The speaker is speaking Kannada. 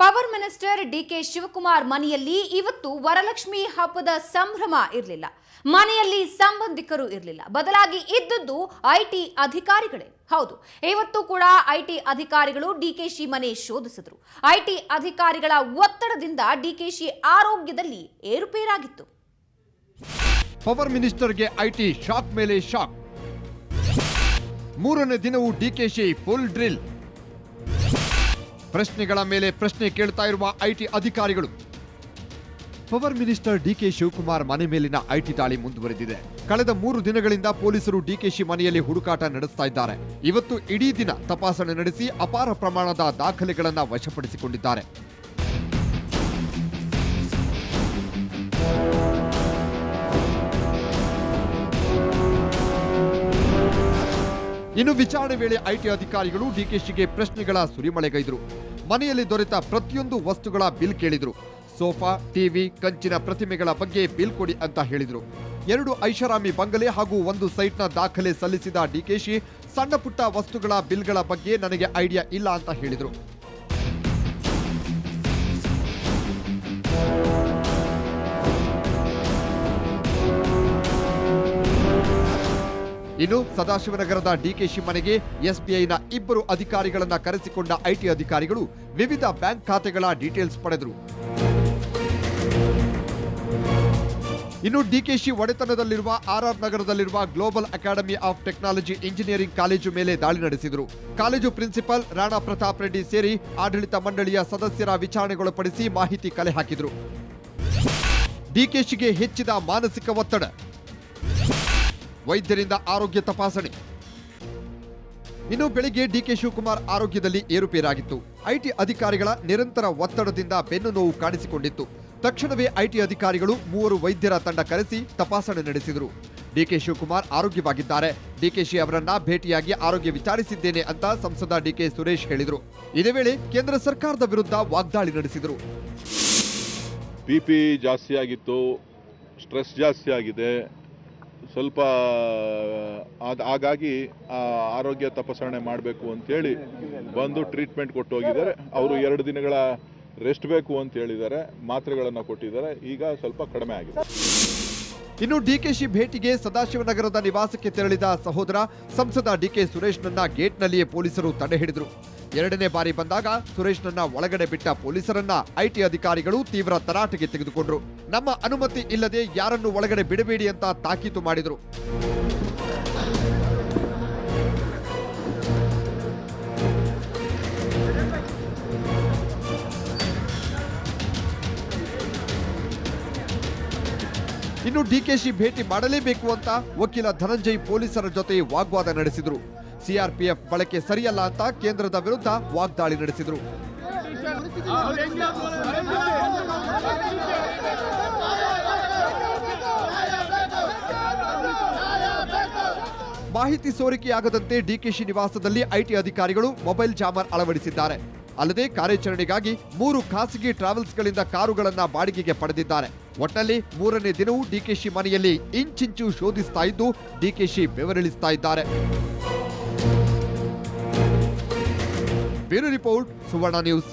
ಪವರ್ ಮಿನಿಸ್ಟರ್ ಡಿಕೆ ಶಿವಕುಮಾರ್ ಮನೆಯಲ್ಲಿ ಇವತ್ತು ವರಲಕ್ಷ್ಮಿ ಹಬ್ಬದ ಸಂಭ್ರಮ ಇರಲಿಲ್ಲ. ಮನೆಯಲ್ಲಿ ಸಂಬಂಧಿಕರು ಇರಲಿಲ್ಲ. ಬದಲಾಗಿ ಇದ್ದದ್ದು ಐಟಿ ಅಧಿಕಾರಿಗಳೇ. ಹೌದು, ಇವತ್ತು ಕೂಡ ಐಟಿ ಅಧಿಕಾರಿಗಳು ಡಿಕೆಶಿ ಮನೆ ಶೋಧಿಸಿದ್ರು. ಐಟಿ ಅಧಿಕಾರಿಗಳ ಒತ್ತಡದಿಂದ ಡಿಕೆಶಿ ಆರೋಗ್ಯದಲ್ಲಿ ಏರುಪೇರಾಗಿತ್ತು. ಪವರ್ ಮಿನಿಸ್ಟರ್ಗೆ ಐಟಿ ಶಾಕ್ ಮೇಲೆ ಶಾಕ್. ಮೂರನೇ ದಿನವೂ ಡಿಕೆಶಿ ಫುಲ್ ಡ್ರಿಲ್. ಪ್ರಶ್ನೆಗಳ ಮೇಲೆ ಪ್ರಶ್ನೆ ಕೇಳ್ತಾ ಇರುವ ಐಟಿ ಅಧಿಕಾರಿಗಳು. ಪವರ್ ಮಿನಿಸ್ಟರ್ ಡಿಕೆ ಶಿವಕುಮಾರ್ ಮನೆ ಮೇಲಿನ ಐಟಿ ದಾಳಿ ಮುಂದುವರೆದಿದೆ. ಕಳೆದ ಮೂರು ದಿನಗಳಿಂದ ಪೊಲೀಸರು ಡಿಕೆಶಿ ಮನೆಯಲ್ಲಿ ಹುಡುಕಾಟ ನಡೆಸ್ತಾ ಇದ್ದಾರೆ. ಇವತ್ತು ಇಡೀ ದಿನ ತಪಾಸಣೆ ನಡೆಸಿ ಅಪಾರ ಪ್ರಮಾಣದ ದಾಖಲೆಗಳನ್ನು ವಶಪಡಿಸಿಕೊಂಡಿದ್ದಾರೆ. ಇನ್ನು ವಿಚಾರಣೆ ವೇಳೆ ಐಟಿ ಅಧಿಕಾರಿಗಳು ಡಿಕೆಶಿಗೆ ಪ್ರಶ್ನೆಗಳ ಸುರಿಮಳೆಗೈದರು. ಮನೆಯಲ್ಲಿ ದೊರೆತ ಪ್ರತಿಯೊಂದು ವಸ್ತುಗಳ ಬಿಲ್ ಕೇಳಿದ್ರು. ಸೋಫಾ, ಟಿವಿ, ಕಂಚಿನ ಪ್ರತಿಮೆಗಳ ಬಗ್ಗೆ ಬಿಲ್ ಕೊಡಿ ಅಂತ ಹೇಳಿದ್ರು. ಎರಡು ಐಷಾರಾಮಿ ಬಂಗಲೆ ಹಾಗೂ ಒಂದು ಸೈಟ್ನ ದಾಖಲೆ ಸಲ್ಲಿಸಿದ ಡಿಕೆಶಿ ಸಣ್ಣ ಪುಟ್ಟ ವಸ್ತುಗಳ ಬಿಲ್ಗಳ ಬಗ್ಗೆ ನನಗೆ ಐಡಿಯಾ ಇಲ್ಲ ಅಂತ ಹೇಳಿದ್ರು. ಇನ್ನು ಸದಾಶಿವನಗರದ ಡಿಕೆಶಿ ಮನೆಗೆ ಎಸ್ಬಿಐನ ಇಬ್ಬರು ಅಧಿಕಾರಿಗಳನ್ನು ಕರೆಸಿಕೊಂಡ ಐಟಿ ಅಧಿಕಾರಿಗಳು ವಿವಿಧ ಬ್ಯಾಂಕ್ ಖಾತೆಗಳ ಡೀಟೇಲ್ಸ್ ಪಡೆದರು. ಇನ್ನು ಡಿಕೆಶಿ ಒಡೆತನದಲ್ಲಿರುವ ಆರ್ಆರ್ ನಗರದಲ್ಲಿರುವ global academy of technology engineering college ಮೇಲೆ ದಾಳಿ ನಡೆಸಿದರು. ಕಾಲೇಜು ಪ್ರಿನ್ಸಿಪಾಲ್ ರಾಣಾ ಪ್ರತಾಪ್ ರೆಡ್ಡಿ ಸೇರಿ ಆಡಳಿತ ಮಂಡಳಿಯ ಸದಸ್ಯರ ವಿಚಾರಣೆಗೊಳಪಡಿಸಿ ಮಾಹಿತಿ ಕಲೆ ಹಾಕಿದರು. ಡಿಕೆಶಿಗೆ ಹೆಚ್ಚಿದ ಮಾನಸಿಕ ಒತ್ತಡ. ವೈದ್ಯರಿಂದ ಆರೋಗ್ಯ ತಪಾಸಣೆ. ಇನ್ನು ಬೆಳಿಗ್ಗೆ ಡಿಕೆ ಶಿವಕುಮಾರ್ ಆರೋಗ್ಯದಲ್ಲಿ ಏರುಪೇರಾಗಿತ್ತು. ಐಟಿ ಅಧಿಕಾರಿಗಳ ನಿರಂತರ ಒತ್ತಡದಿಂದ ಬೆನ್ನು ನೋವು ಕಾಣಿಸಿಕೊಂಡಿತ್ತು. ತಕ್ಷಣವೇ ಐಟಿ ಅಧಿಕಾರಿಗಳು ಮೂವರು ವೈದ್ಯರ ತಂಡ ಕರೆಸಿ ತಪಾಸಣೆ ನಡೆಸಿದರು. ಡಿಕೆ ಶಿವಕುಮಾರ್ ಆರೋಗ್ಯವಾಗಿದ್ದಾರೆ. ಡಿಕೆಶಿ ಅವರನ್ನ ಭೇಟಿಯಾಗಿ ಆರೋಗ್ಯ ವಿಚಾರಿಸಿದ್ದೇನೆ ಅಂತ ಸಂಸದ ಡಿಕೆ ಸುರೇಶ್ ಹೇಳಿದರು. ಇದೇ ವೇಳೆ ಕೇಂದ್ರ ಸರ್ಕಾರದ ವಿರುದ್ಧ ವಾಗ್ದಾಳಿ ನಡೆಸಿದರು. ಬಿಪಿ ಜಾಸ್ತಿ ಆಗಿತ್ತು ಸ್ಟ್ರೆಸ್ ಜಾಸ್ತಿ ಆಗಿದೆ ಸ್ವಲ್ಪ ಅದು ಹಾಗಾಗಿ ಆರೋಗ್ಯ ತಪಾಸಣೆ ಮಾಡಬೇಕು ಅಂತೇಳಿ ಬಂದು ಟ್ರೀಟ್ಮೆಂಟ್ ಕೊಟ್ಟು ಹೋಗಿದ್ದಾರೆ ಅವರು ಎರಡು ದಿನಗಳ ರೆಸ್ಟ್ ಬೇಕು ಅಂತ ಹೇಳಿದ್ದಾರೆ. ಮಾತ್ರೆಗಳನ್ನು ಕೊಟ್ಟಿದ್ದಾರೆ. ಈಗ ಸ್ವಲ್ಪ ಕಡಿಮೆ ಆಗಿದೆ. ಇನ್ನು ಡಿಕೆಶಿ ಭೇಟಿಗೆ ಸದಾಶಿವನಗರದ ನಿವಾಸಕ್ಕೆ ತೆರಳಿದ ಸಹೋದರ ಸಂಸದ ಡಿಕೆ ಸುರೇಶ್ನನ್ನ ಗೇಟ್ನಲ್ಲಿಯೇ ಪೊಲೀಸರು ತಡೆ ಹಿಡಿದ್ರು. ಎರಡನೇ ಬಾರಿ ಬಂದಾಗ ಸುರೇಶ್ನನ್ನ ಒಳಗಡೆ ಬಿಟ್ಟ ಪೊಲೀಸರನ್ನ ಐಟಿ ಅಧಿಕಾರಿಗಳು ತೀವ್ರ ತರಾಟೆಗೆ ತೆಗೆದುಕೊಂಡ್ರು. ನಮ್ಮ ಅನುಮತಿ ಇಲ್ಲದೆ ಯಾರನ್ನು ಒಳಗಡೆ ಬಿಡಬೇಡಿ ಅಂತ ತಾಕೀತು ಮಾಡಿದ್ರು. ಇನ್ನು ಡಿಕೆಶಿ ಭೇಟಿ ಮಾಡಲೇಬೇಕು ಅಂತ ವಕೀಲ ಧನಂಜಯ್ ಪೊಲೀಸರ ಜೊತೆ ವಾಗ್ವಾದ ನಡೆಸಿದ್ರು. ಸಿಆರ್ಪಿಎಫ್ ಬಳಕೆ ಸರಿಯಲ್ಲ ಅಂತ ಕೇಂದ್ರದ ವಿರುದ್ಧ ವಾಗ್ದಾಳಿ ನಡೆಸಿದರು. ಮಾಹಿತಿ ಸೋರಿಕೆಯಾಗದಂತೆ ಡಿಕೆಶಿ ನಿವಾಸದಲ್ಲಿ ಐಟಿ ಅಧಿಕಾರಿಗಳು ಮೊಬೈಲ್ ಜಾಮರ್ ಅಳವಡಿಸಿದ್ದಾರೆ. ಅಲ್ಲದೆ ಕಾರ್ಯಾಚರಣೆಗಾಗಿ ಮೂರು ಖಾಸಗಿ ಟ್ರಾವೆಲ್ಸ್ಗಳಿಂದ ಕಾರುಗಳನ್ನು ಬಾಡಿಗೆಗೆ ಪಡೆದಿದ್ದಾರೆ. ಒಟ್ಟಲ್ಲಿ ಮೂರನೇ ದಿನವೂ ಡಿಕೆಶಿ ಮನೆಯಲ್ಲಿ ಇಂಚಿಂಚು ಶೋಧಿಸ್ತಾ ಇದ್ದು, ಡಿಕೆಶಿ ಬೆವರಿಳಿಸ್ತಾ ಇದ್ದಾರೆ. Bureau report Suvarna news.